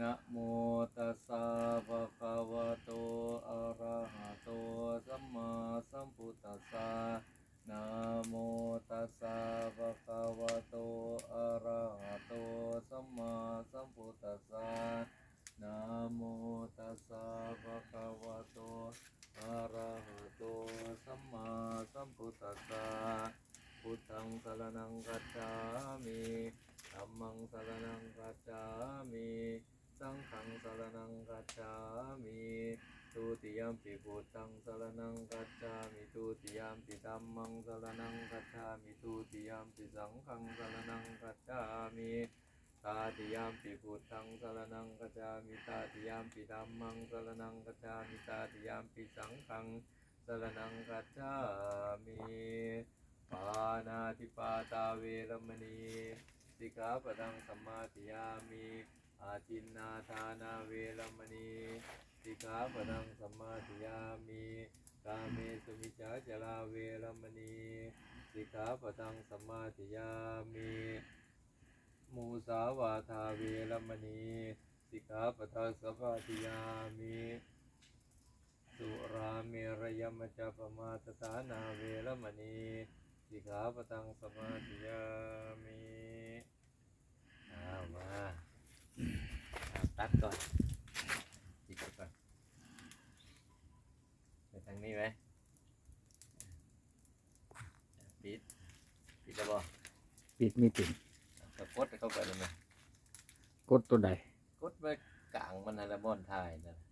นะโมตัสสะภะคะวะโต อะระหะโต สัมมาสัมพุทธัสสะนะโมตัสสะภะคะวะโต อะระหะโต สัมมาสัมพุทธัสสะนะโมตัสสะภะคะวะโต อะระหะโต สัมมาสัมพุทธัสสะพุทธังสรณังกัจฉามธัมมังสรณังกัจฉามิ สังฆังสรณังกั จามิทุติยมปิพุทธังสรณังกัจฉามิทุติยมปิธัมมังสรณังกัจฉามิทุติยมปิสังฆังสรณังกัจฉามิตาติยมปิพุทธังสรณังกัจฉามิตาติยมปิธัมมังสรณังกัจฉามิตาติยมปิสังฆังสรณังกัจฉามิปานาติปาตาเวรมณีสิกขาปดังสัมมาทิยามิ อาจินนาทานาเวรมณีสิกขาปังสัมมาทิยามิกาเมสุมิจฉาจลาเวรมณีสิกขาปังสัมมาทิยามิมูสาวาทาเวรมณีสิกขาปังสัมมาทิยามิสุราเมรยมัจจปมาตตานาเวรมณีสิกขาปังสัมมาทิยามิอ้าวมา เอาตัด ก่อนจิกก่อนไปทางนี้ไหมปิดปิดแล้วบ่ปิดไม่ติดกดกดเข้าไปเลยไหมกดตัวใดกดไปกลางมันอะไรบ่อนถ่ายนั่นน่ะ